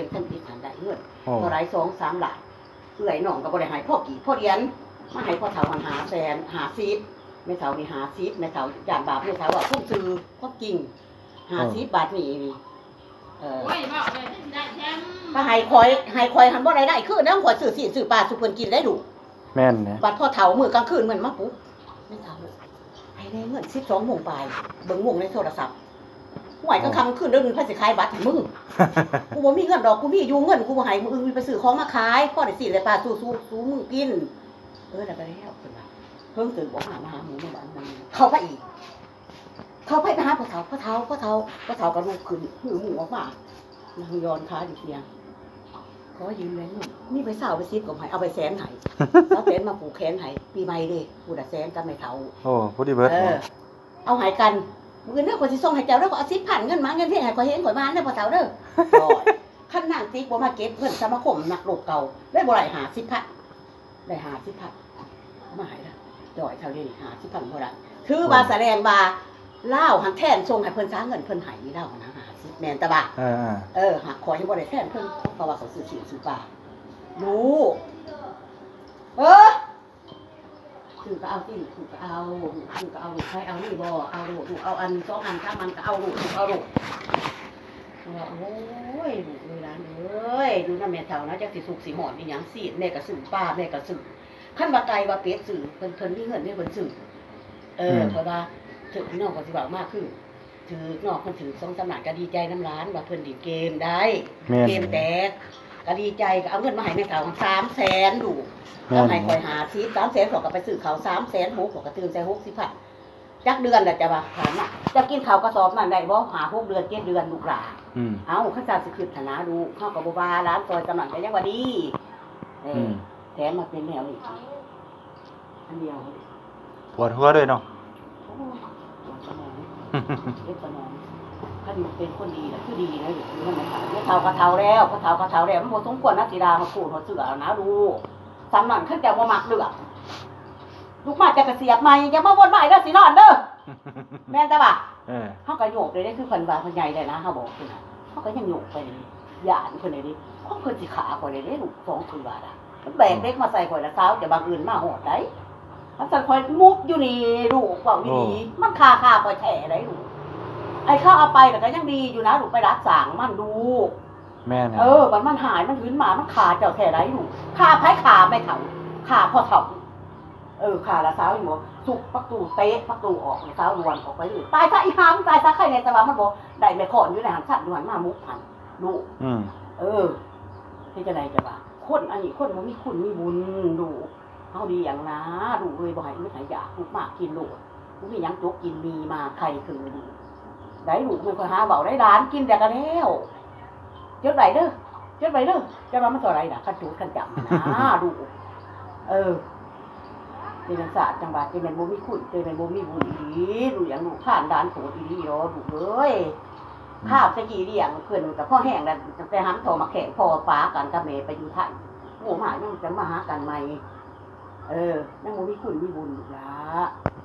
กมท่านติดหันได้เงินโอ้ เท่าไรสองสามหลายเอื่อยหน่องก็บ่ได้ใหายพ่อกี่พ่อเดียนมาให้พ่อเฒ่าหันหาแสนหาซีดแม่เฒ่านี่หาซีดแม่เฒ่าจานบาปแม่เฒ่าว่าพุ่มซื้อพ่อจริงหาซีดบาทนี่นี่เออ โอ้ยบอกเลยได้แชมป์ถ้าให้คอยให้คอยหันบ่ได้ได้คือน้ำข่อยซื้อสิซื้อปลาสุกเพิ่นกินได้ดูแม่นเนี่ยบัดพ่อเฒ่ามื้อกลางคืนเหมือนมาปุ๊บแม่เฒ่าให้ได้เงิน12โมงปลายเบิ่งโมงในโทรศัพท์ ห่วยกลางค่ำคืนเด้อนึงพาสิขายบัตรให้มึงกูบ่มีเงินดอกกูมีอยู่เงินกูบ่ให้มึงอื่นไปซื้อของมาขายพ่อได้สิได้ปลาสู้สู้สู้มึงกิน เออแล้วก็แล้วเพิ่นว่าเพิ่งตื่นบอกหามาหาหมูในบ้านมันเข้าไปอีก เข้าไปไปหาพ่อเฒ่าพ่อเฒ่าพ่อเฒ่าพ่อเฒ่าก็ลุกขึ้นหือหมูออกมานั่งยอนขาอยู่เตียงขอยืมแบงค์หนึ่งนี่ไปสาวไปซิปกับให้เอาไปแสนให้เอาแสนมาผูกแขนให้ปีใหม่เด้กูน่ะแสนกับไม่เฒ่าโอ้พอดีเบิร์ดเออเอาหายกัน มือเนื้อคนที่ส่งให้เจ้าแล้วก็เอาสิบพันเงินมาเงินเพียงให้ข่อยเห็นข่อยมาเด้อพ่อเฒ่าเด้อร้อยขั้นนางติ๊กบ่มาเก็บเงินสมาคมนักโลกเก่าได้บ่ได้หาสิบพันได้หาสิบพันเอามาให้ละจ่อยเท่านี้หาสิบพันบ่ได้ถือว่าแสดงว่าเล่าวหักแทนส่งให้เพิ่นซาเงินเพิ่นให้เล่าวนะหาสิแม่นตะบ่าเออเออเออหักขอให้บ่ได้แทนเพิ่นเพราะว่าเขาซื้อสินซื้อปลารู้เออ คือก็เอาที่คือก็เอาคือก็เอาใครเอานี่บ่เอาลูกเอาอันสองอันสามอันก็เอาลูกเอาลูกว่าโอ้ยลูกเลยหลานเอ้ยดูน้าแม่เฒ่านะจักสิสุกสิหอดอีหยังสิแม่ก็ซื้อป้าแม่ก็ซื้อคันว่าไก่ว่าเป็ดซื้อเพิ่นเพิ่นมีเงินนี่เพิ่นซื้อเออเพราะว่าถึงน้องก็สิบอกมากคือถือนอกเพิ่นถือสองสามหนักก็ดีใจน้ำร้านว่าเพิ่นดีเกมได้แม่นเกมแตก ก็ดีใจก็เอาเงินมาให้แม่เฒ่า3แสนดูแม่แล้วนให้คอยหาซีสามแสนขอกลับไปซื้อเขาวสามแสนหกขอกระตื่นใจหกสิบพันจักเดือนแหละจะว่าถามน่ะจะกินข้าวกระสอบนั่นได้บ่หาหกเดือนเจ็ดเดือนลูกหลานอืมเอาข้าเจ้าสิคืบฐานะดูเข้ากับบบาร้านซอยจำหนักได้ยังว่าดีเออือมแถมมาเป็นแนวอีกอันเดียวปวดหัวด้วยเนาะโอ้ยปวดสมองเล็บสมอง ถ้าอยู่เป็นคนดีนะคือดีนะอยู่ที่นั่นนะคะเนี่ยเท่ากระเท่าแล้วกระเท่ากระเท่าแล้วมันบ่สมควรนักสีดามาพูดหัวเสือเอานะดูสำนักขึ้นแต่ว่ามักเลือกลูกมาจะกระเสียบใหม่อย่ามาวนใหม่เด้อสินอนเด้อแม่นตาบ่ะเออเฮาก็โยกเลยได้คือเพิ่นว่าเพิ่นใหญ่ได้นะเฮาบอกเพิ่นน่ะเฮาก็ยังโยกไปเลยหยานเพิ่นเลยดิของเพิ่นสิขาข่อยเลยเด้ลูกสองเถือน่ะมันแบกเด็กมาใส่ข่อยละเช้าจะบางอื่นมาโหดได้มันสั่นข่อยมุกอยู่นี่ลูกเว้าดีๆมันคาคาข่อยแท้ได้ลูก ไอ้เข้าเอาไปแต่ก็ยังดีอยู่นะลูกไปรักษามันดู แม่นเนี่ยเออมันมันหายมันหืนมามันขาเจ้าแท้ได้ลูกขาไผขาไม่เฒ่าขาพ่อเฒ่าเออขาละสาวอยู่สุกประตูเตะประตูออกสาวดวนออกไปเลยตายซะอีหามตายซะใครในตะวันมันบอกได้ไม่ขอนอยู่ในหันสัตว์ดวนมามุกหันดูอืมเออที่จะไหนจะว่าคนอันนี้คนมันมีคุณมีบุญดูเขาดีอย่างนะดูเลยบ่ให้ไม่หายอยากลูกมากกินลูกกูมีหยังจกกินมีมาใครคือดู ได้ลูกมันก็หาเบาได้ร้านกินแต่กันแล้วเจ้าไหนเด้อเจ้าไหนเด้อจะมามันต่ออะไรน่ะขันจูดขันจับนะดูเออเป็นจังศาสตร์จังหวัดเป็นแมนบ่มีคุณเป็นแมนบ่มีบุญอีหลีดูอย่างลูกผ่านด่านโถดอีหลีเนาะดูเอ้ยข้าวสกีเลี้ยงเพิ่นแต่พ่อแห้งแล้วจะไปหามโทอมาแข่งพ่อป้ากันกับแม่ไปอยู่ไทยโอ้มายังจะมาหากันใหม่เออนั่งบ่มีคุณมีบุญอีกละ